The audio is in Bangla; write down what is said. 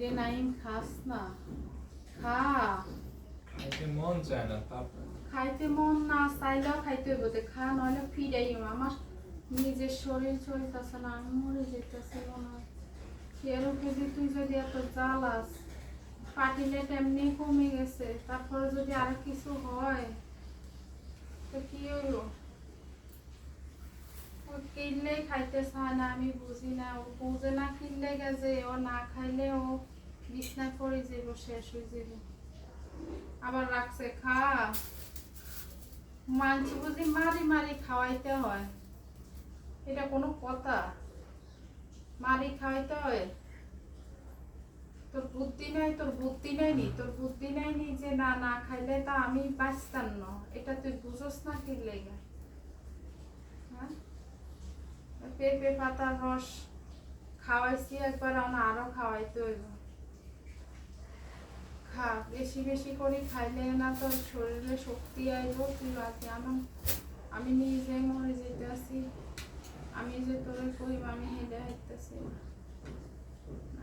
রে নাইম খাস না। খা। খাইতে মন চায় না খাইতে মন না চাইলেও খাইতে হইব তো। খা নইলে ফিরাই আমার নিজের শরীর চলতেছে না আমি মরে যেতেছি মনে হয়। উপরে তুই যদি এত জ্বালাস? পাটিলেট এমনি কমে গেছে তারপরে যদি আর কিছু হয় তো কি হইব? কিনলেই খাইতে চায় না আমি বুঝি না, ও বুঝে না কিনলে গেছে, ও না খাইলে ও বিছনায় পড়ে যাব শেষ হয়ে যাব আবার রাখছে, খা। মাংস বুঝি মারি মারি খাওয়াইতে হয়। এটা কোনো কথা। মারি খাওয়াইতে হয়। তোর বুদ্ধি নাই, তোর বুদ্ধি নাই নি, তোর বুদ্ধি নাই নি যে না না খাইলে তা আমি বাঁচতাম না। এটা তুই বুঝোস না কি লেগে হ্যাঁ পেঁপে পাতার রস খাওয়াইছি, একবার আমার আরও খাওয়াইতে হইব। খা, বেশি বেশি করে খাইলে না তো শরীরে শক্তি আইব তুই বাকি আমার আমি নিজে মরে যেতে আসি আমি যে তোরে কইব আমি হেঁটে হাঁটতেছি না।